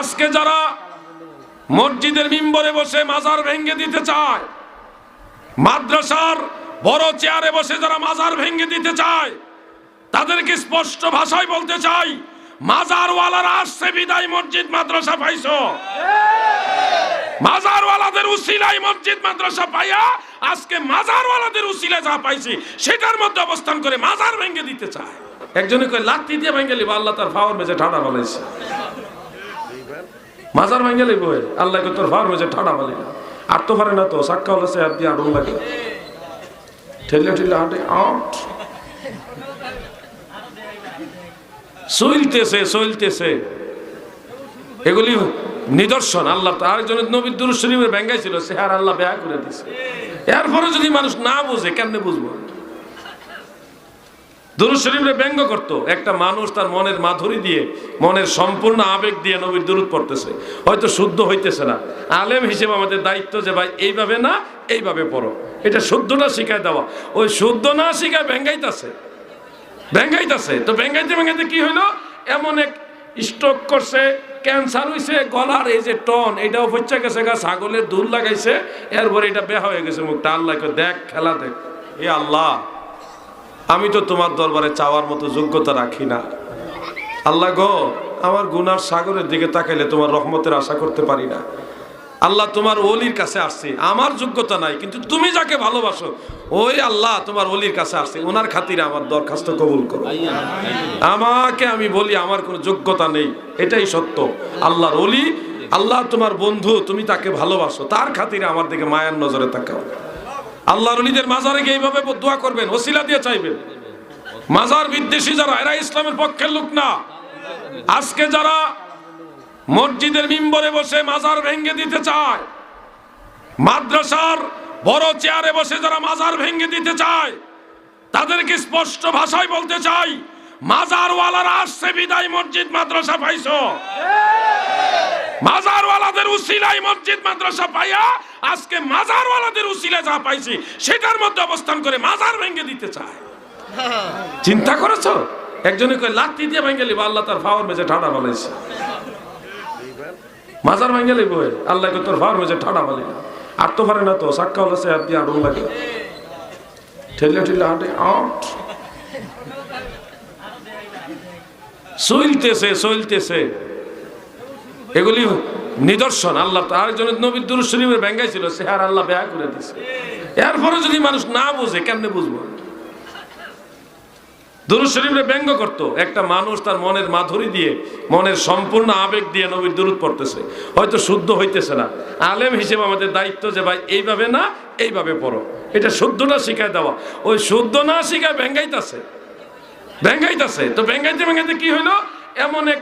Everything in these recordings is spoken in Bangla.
আজকে যারা মসজিদের মিম্বরে বসে মাজার ভেঙে দিতে চায়, মাদ্রাসার বড় চেয়ারে বসে যারা মাজার ভেঙ্গে দিতে চায়, তাদেরকে স্পষ্ট ভাষায় বলতে চাই, মাজারওয়ালারা আসছে, বিদায় মসজিদ, মাদ্রাসা পাইছো। মাজারওয়ালাদের উসিলাই মসজিদ, মাদ্রাসা পাইয়া আজকে মাজারওয়ালাদের উসিলা যা পাইছি, সেটার মধ্যে অবস্থান করে মাজার ভেঙ্গে দিতে চায়। একজনে কয়, লাত্তি দিয়ে ভেঙ্গে লিবা, আল্লাহ তার ফাওয়ার মেজে ঠাডা বানাইছে। মাজার ভেঙে লিব আল্লাহ তোর ফাওয়ার মেজে ঠাডা বানাই আর তো পারে না তো, সাক্কা হলে সে হাত দিয়ে লাগে। ঠেলে ঠেলে হাঁটে আউট এগুলি নিদর্শন, আল্লাহ তো আরেকজনের নবীর দুরুদ শরীফের ব্যাঙ্গাই ছিল, সে আর আল্লাহ ব্যয় করে দিছে। এরপরে যদি মানুষ না বুঝে, কেমনে বুঝব? দুরুদ শরীফের ব্যঙ্গ করতো। একটা মানুষ তার মনের মাধুরী দিয়ে মনের সম্পূর্ণ আবেগ দিয়ে নবীর দুরুদ পড়তেছে। হয়তো শুদ্ধ হইতেছে না। আলেম হিসেবে আমাদের দায়িত্ব যে ভাই এইভাবে না এইভাবে পড়ো। এটা শুদ্ধটা শিখায় দেওয়া। ওই শুদ্ধ না শিখায় ব্যঙ্গাইতেছে। ব্যাঙ্গাইতেছে। তো ব্যাঙ্গাইতে ব্যাঙ্গাইতে কি হইল? এমন এক স্ট্রোক করছে ক্যান্সার হইছে গলার এই যে টন এটাও হচ্ছে গেছে গা ছাগলের দুধ লাগাইছে এরপরে এটা বেহা হয়ে গেছে মুখটা। আল্লাহ কয়, দেখ খেলা দেখ। এ আল্লাহ আমি তো তোমার দরবারে চাওয়ার মতো যোগ্যতা রাখি না। আল্লাহ গো, আমার গুনার সাগরের দিকে তাকাইলে তোমার রহমতের আশা করতে পারি না। আল্লাহ তোমার ওলির কাছে আসছে, আমার যোগ্যতা নাই, কিন্তু তুমি যাকে ভালোবাসো, ওই আল্লাহ তোমার ওলির কাছে আসছে, ওনার খাতিরে আমার দরখাস্ত কবুল করো। আমাকে আমি বলি, আমার কোনো যোগ্যতা নেই, এটাই সত্য। আল্লাহর ওলি, আল্লাহ তোমার বন্ধু, তুমি তাকে ভালোবাসো, তার খাতিরে আমার দিকে মায়ার নজরে তাকাও। আল্লাহর অলিদের মাজারে গিয়ে এইভাবে দোয়া করবেন, ওসিলা দিয়ে চাইবেন। মাজার বিদ্বেষী যারা এরা ইসলামের পক্ষের লোক না। আজকে যারা মসজিদের মিম্বরে বসে মাজার ভেঙ্গে দিতে চায়, মাদ্রাসার বড় চেয়ারে বসে যারা মাজার ভেঙ্গে দিতে চায়, তাদেরকে স্পষ্ট ভাষায় বলতে চাই, মাজারওয়ালারা আসছে, বিদায় মসজিদ, মাদ্রাসা পাইছো। মাজারওয়ালাদের উসিলাই মসজিদ, মাদ্রাসা পাইয়া আজকে মাজার মাজারওয়ালাদের উসিলা যা পাইছি, সেটার মধ্যে অবস্থান করে মাজার ভেঙে দিতে চায়। চিন্তা করেছ? একজনে কয় লাত্তি দিয়ে ভেঙে লিবা, আল্লাহ তার ফাওয়ার মেজে ঠাডা বানাইছে। মাজার ভেঙে লিব আল্লাহকে তোর ফাওয়ার মেজে ঠাডা বানাই। আর তো পারে না তো, সাক্কা হলে সে হাত দিয়ে আগুন লাগে। ঠেলে ঠেলে হাঁটে আউট চলতেছে চলতেছে এগুলি নিদর্শন, আল্লাহ তো আরেকজনের নবীর দুরুদ শরীফের ব্যাঙ্গাই ছিল সে আর আল্লাহ ব্যয় করে দিছে। এরপরে যদি মানুষ না বুঝে, কেমনে বুঝব? দুরুদ শরীফের ব্যঙ্গ করতো। একটা মানুষ তার মনের মাধুরী দিয়ে, মনের সম্পূর্ণ আবেগ দিয়ে নবীর পড়তেছে। হয়তো শুদ্ধ হইতেছে না। আলেম হিসেবে আমাদের দায়িত্ব যে, ভাই, এইভাবে না, এইভাবে পড়ো। এটা শুদ্ধটা শিখায় দেওয়া? ওই শুদ্ধ না শিখায় ব্যঙ্গাইতেছে। ব্যাঙ্গাইতেছে। তো ব্যাঙ্গাইতে ব্যাঙ্গাইতে কি হইল? এমন এক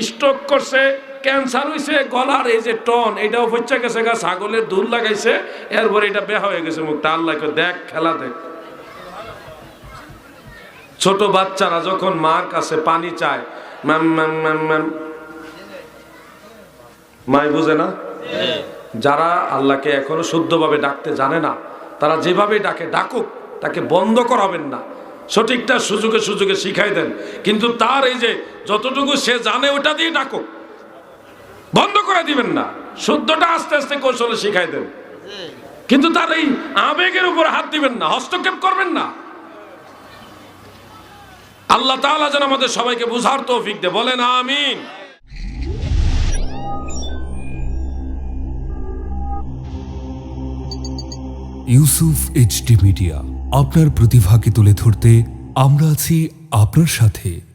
স্ট্রোক করছে ক্যান্সার হয়েছে গলার এই যে টন এটাও হচ্ছে গেছে গা ছাগলের দুধ লাগাইছে এরপরে এটা বেহা হয়ে গেছে মুখটা। আল্লাহ কয়, দেখ খেলা দেখ। ছোট বাচ্চারা যখন মার কাছে পানি চায় ম্যাম ম্যাম ম্যাম ম্যাম মাই বুঝে না? যারা আল্লাহকে এখনও শুদ্ধভাবে ডাকতে জানে না তারা যেভাবে ডাকে ডাকুক তাকে বন্ধ করাবেন না। সঠিকটা সুযোগে সুযোগে শিখাই দেন। কিন্তু তার এই যে যতটুকু সে জানে, ওটা দিয়ে ডাকো। বন্ধ করে দিবেন না। শুদ্ধটা আস্তে আস্তে কৌশলে শিখাই দেন। কিন্তু তার এই আবেগের উপর হাত দিবেন না, হস্তক্ষেপ করবেন না। আল্লাহ তাআলা যেন আমাদের সবাইকে বুঝার তৌফিক দে বলেন, আমিন। ইউসুফ এইচডি মিডিয়া আপনার প্রতিভাকে তুলে ধরতে আমরা আছি আপনার সাথে।